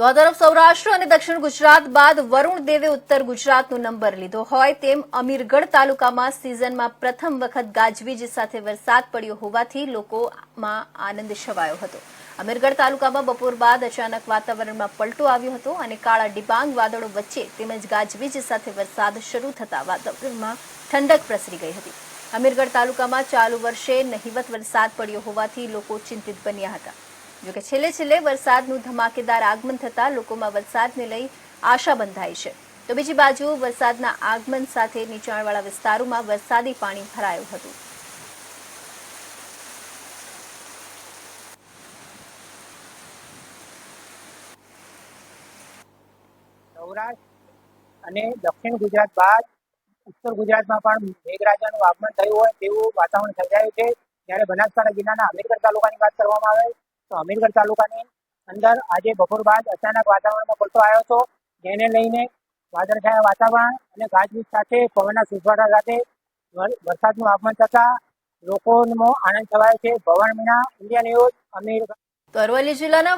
તો આ તરફ સૌરાષ્ટ્ર અને દક્ષિણ ગુજરાત બાદ વરુણ દેવે ઉત્તર ગુજરાતનો નંબર લીધો હોય તેમ અમીરગઢ તાલુકામાં સિઝનમાં પ્રથમ વખત ગાજવીજ સાથે વરસાદ પડ્યો હોવાથી લોકોમાં આનંદ છવાયો હતો. અમીરગઢ તાલુકામાં બપોર બાદ અચાનક વાતાવરણમાં પલટો આવ્યો હતો અને કાળા ડિબાંગ વાદળો વચ્ચે તેમજ ગાજવીજ સાથે વરસાદ શરૂ થતા વાતાવરણમાં ઠંડક પ્રસરી ગઈ હતી. અમીરગઢ તાલુકામાં ચાલુ વર્ષે નહિવત વરસાદ પડ્યો હોવાથી લોકો ચિંતિત બન્યા હતા. જોકે છેલ્લે છેલ્લે વરસાદનું ધમાકેદાર આગમન થતાં લોકોમાં વરસાદને લઈ આશા બંધાઈ છે. તો બીજી બાજુ વરસાદના આગમન સાથે નીચાણવાળા વિસ્તારોમાં વરસાદી પાણી ભરાયું હતું. સૌરાષ્ટ્ર અને દક્ષિણ ગુજરાત બાદ ઉત્તર ગુજરાતમાં પણ મેઘરાજાનું આગમન થયું હોય તેવું વાતાવરણ સર્જાયું છે. જ્યારે બનાસકાંઠા જિલ્લાના અમીરગઢ તાલુકાની વાત કરવામાં આવે તો અમીરગઢ તાલુકાની અંદર આજે બપોર બાદ અચાનક વાતાવરણમાં પલટો આવ્યો હતો. જેને લઈને વાદળછાયા વાતાવરણ અને ગાજવીજ સાથે પવનના સુસવાટા સાથે વર- વરસાદનું આગમન થતા લોકોનો આનંદ છવાયો છે. ભવન મીણા ઇન્ડિયા ન્યૂઝ અમીરગઢ અરવલ્લી જિલ્લાના